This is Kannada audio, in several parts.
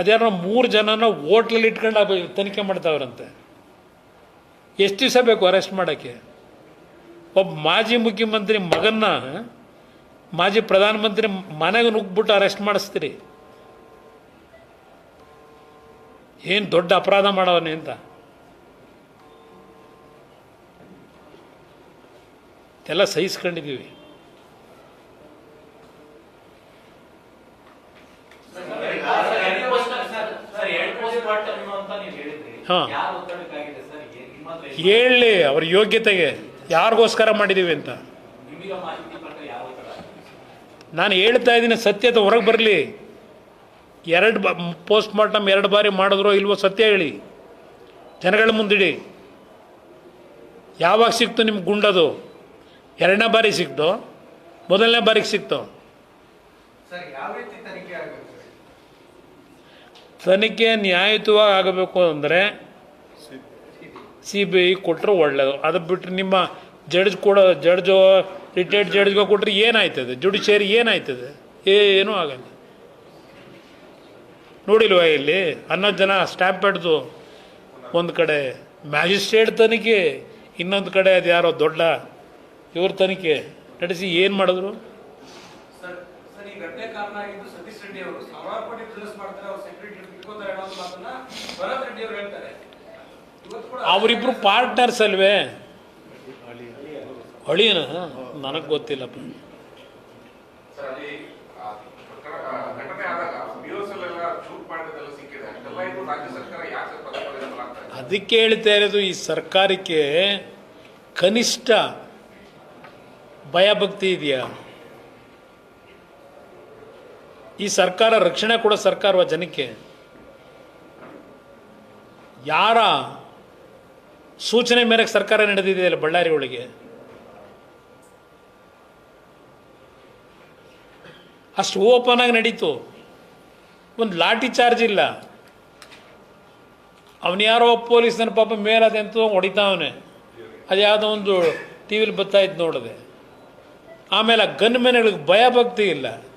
ಅದ್ಯಾರೋ ಮೂರು ಜನನ ಓಟ್ಲಲ್ಲಿ ಇಟ್ಕೊಂಡು ತನಿಖೆ ಮಾಡ್ತಾವ್ರಂತೆ. ಎಷ್ಟು ದಿವಸ ಬೇಕು ಅರೆಸ್ಟ್ ಮಾಡೋಕ್ಕೆ? ಒಬ್ಬ ಮಾಜಿ ಮುಖ್ಯಮಂತ್ರಿ ಮಗನ್ನ, ಮಾಜಿ ಪ್ರಧಾನಮಂತ್ರಿ ಮನೆಗೆ ನುಗ್ಬಿಟ್ಟು ಅರೆಸ್ಟ್ ಮಾಡಿಸ್ತೀರಿ? ಏನು ದೊಡ್ಡ ಅಪರಾಧ ಮಾಡವನೇ ಅಂತ? ಎಲ್ಲ ಸಹಿಸ್ಕೊಂಡಿದ್ದೀವಿ. ಹಾ. ಹೇಳಿ ಅವ್ರ ಯೋಗ್ಯತೆಗೆ ಯಾರಿಗೋಸ್ಕರ ಮಾಡಿದ್ದೀವಿ ಅಂತ. ನಾನು ಹೇಳ್ತಾ ಇದ್ದೀನಿ ಸತ್ಯದ ಹೊರಗೆ ಬರಲಿ. ಎರಡು ಬ, ಪೋಸ್ಟ್ ಮಾರ್ಟಮ್ ಎರಡು ಬಾರಿ ಮಾಡಿದ್ರೋ ಇಲ್ವೋ ಸತ್ಯ ಹೇಳಿ. ಜನಗಳ ಮುಂದಿಡಿ. ಯಾವಾಗ ಸಿಕ್ತು ನಿಮ್ಗೆ ಗುಂಡದು? ಎರಡನೇ ಬಾರಿ ಸಿಕ್ತು. ಮೊದಲನೇ ಬಾರಿಗೆ ಸಿಕ್ತು. ತನಿಖೆ ನ್ಯಾಯಯುತವಾಗಿ ಆಗಬೇಕು ಅಂದರೆ ಸಿ ಬಿ ಐ ಕೊಟ್ಟರು ಒಳ್ಳೆಯದು ಅದು ಬಿಟ್ಟರೆ ನಿಮ್ಮ ಜಡ್ಜ್ ಕೂಡ ಜಡ್ಜು ರಿಟೈರ್ಡ್ ಜಡ್ಜ್ಗೆ ಕೊಟ್ಟರೆ ಏನಾಯ್ತದೆ? ಜುಡಿಷಿಯರಿ ಏನಾಯ್ತದೆ? ಏನೂ ಆಗಲ್ಲ. ನೋಡಿಲ್ವಾ ಇಲ್ಲಿ? ಹನ್ನೊಂದು ಜನ ಸ್ಟ್ಯಾಂಪ್ ಹಿಡ್ದು ಒಂದು ಕಡೆ ಮ್ಯಾಜಿಸ್ಟ್ರೇಟ್ ತನಿಖೆ, ಇನ್ನೊಂದು ಕಡೆ ಅದು ಯಾರೋ ದೊಡ್ಡ ಇವ್ರ ತನಿಖೆ. ನಡೆಸಿ ಏನು ಮಾಡಿದ್ರು? ರೆಡ್ಡಿ ಅವರು. ಸಾವಿರಾರು ಕೋಟಿ ಬಿಸ್ನೆಸ್ ಮಾಡ್ತಾರೆ ಅವ್ರ ಸೆಕ್ರೆಟರಿ ಇಟ್ಕೋತಾರೆ ಅನ್ನೋ ಮಾತನ್ನ ಭರತ್ ರೆಡ್ಡಿ ಅವರು ಹೇಳ್ತಾರೆ. ಇವತ್ತು ಕೂಡ ಅವರಿಬ್ರು ಪಾರ್ಟ್ನರ್ಸ್ ಅಲ್ವೇ? ಅಳಿಯನ ನನಗೆ ಗೊತ್ತಿಲ್ಲಪ್ಪ ಅದಕ್ಕೆ ಹೇಳ್ತಾ ಇರೋದು ಈ ಸರ್ಕಾರಕ್ಕೆ ಕನಿಷ್ಠ ಭಯಭಕ್ತಿ ಇದೆಯಾ? ಈ ಸರ್ಕಾರ, ರಕ್ಷಣೆ ಕೊಡೋ ಸರ್ಕಾರವ ಜನಕ್ಕೆ ಯಾರ ಸೂಚನೆ ಮೇರೆಗೆ ಸರ್ಕಾರ ನಡೆದಿದೆಯಲ್ಲ ಬಳ್ಳಾರಿ ಒಳಗೆ? ಅಷ್ಟು ಓಪನ್ ಆಗಿ ನಡೀತು. ಒಂದು ಲಾಠಿ ಚಾರ್ಜ್ ಇಲ್ಲ. ಅವನು ಯಾರೋ ಪೊಲೀಸ್ನ ಪಾಪ ಮೇಲದೆಂತೋ ಹೊಡಿತಾವನೆ. ಅದು ಯಾವುದೋ ಒಂದು ಟಿ ವಿಲಿ ಬರ್ತಾಯಿತ್ತು ನೋಡಿದೆ. ಆಮೇಲೆ ಆ ಗನ್ ಮೇನ್ಗಳಿಗೆ ಭಯ ಭಕ್ತಿ ಇಲ್ಲ.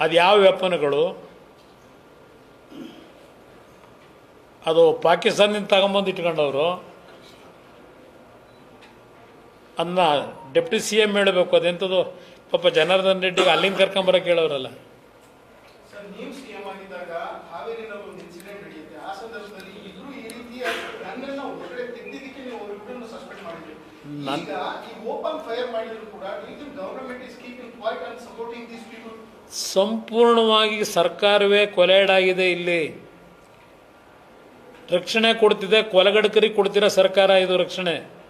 ಅದು ಯಾವ ವೆಪನ್ಗಳು? ಅದು ಪಾಕಿಸ್ತಾನದಿಂದ ತಗೊಂಬಂದು ಇಟ್ಕೊಂಡವರು. ಅನ್ನ ಡೆಪ್ಟಿ ಸಿ ಎಂ ಹೇಳಬೇಕು, ಅದೆಂಥದ್ದು? ಪಾಪ ಜನಾರ್ದನ್ ರೆಡ್ಡಿಗೆ ಅಲ್ಲಿಂದ ಕರ್ಕೊಂಬರಕ್ಕೆ ಹೇಳೋರಲ್ಲ. ನನ್- ಈಗ ಈ ಓಪನ್ ಫೈರ್ ಮಾಡಿದ್ರು ಕೂಡ government is keeping quiet and supporting these people ಸಂಪೂರ್ಣವಾಗಿ ಸರ್ಕಾರವೇ ಕೊಲೆಯಡಾಗಿದೆ ಇಲ್ಲಿ. ರಕ್ಷಣೆ ಕೊಡ್ತಿದೆ ಕೊಲಗಡಕರಿಗೆ ಕೊಡ್ತಿರೋ ಸರ್ಕಾರ ಇದು ರಕ್ಷಣೆ?